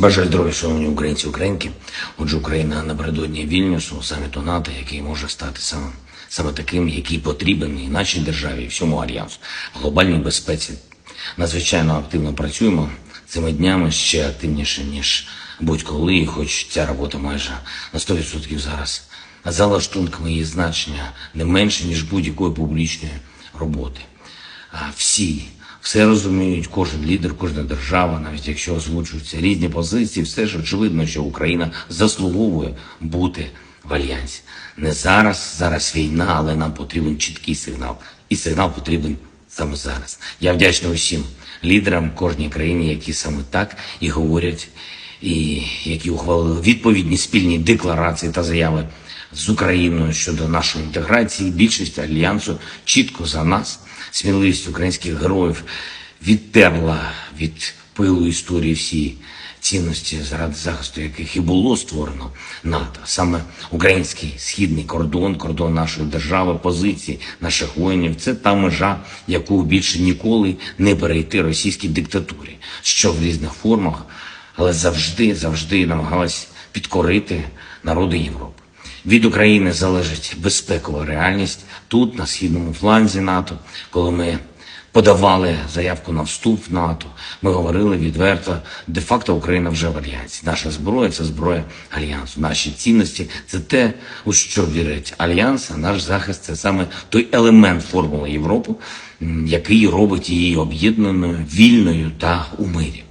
Бажаю здоров'я, шановні українці українки. Отже, Україна напередодні Вільнюсу, саміту НАТО, який може стати саме, саме таким, який потрібен і нашій державі, і всьому альянсу, глобальній безпеці. Надзвичайно активно працюємо цими днями ще активніше, ніж будь-коли, і хоч ця робота майже на 100% зараз за лаштунками її значення не менше, ніж будь-якої публічної роботи. Всі все розуміють, кожен лідер, кожна держава, навіть якщо озвучуються різні позиції, все ж очевидно, що Україна заслуговує бути в альянсі. Не зараз, зараз війна, але нам потрібен чіткий сигнал. І сигнал потрібен саме зараз. Я вдячний усім лідерам кожній країні, які саме так і говорять, і які ухвалили відповідні спільні декларації та заяви з Україною щодо нашої інтеграції. Більшість альянсу чітко за нас, сміливість українських героїв відтерла від пилу історії всі цінності, заради захисту яких і було створено НАТО. Саме український східний кордон, кордон нашої держави, позиції наших воїнів це та межа, яку більше ніколи не перейти російській диктатурі, що в різних формах, але завжди, завжди намагалась підкорити народи Європи. Від України залежить безпекова реальність тут, на східному фланзі НАТО, коли ми подавали заявку на вступ в НАТО. Ми говорили відверто, де-факто Україна вже в альянсі. Наша зброя це зброя альянсу. Наші цінності це те, у що вірить альянс. А наш захист це саме той елемент формули Європи, який робить її об'єднаною, вільною та у мирі.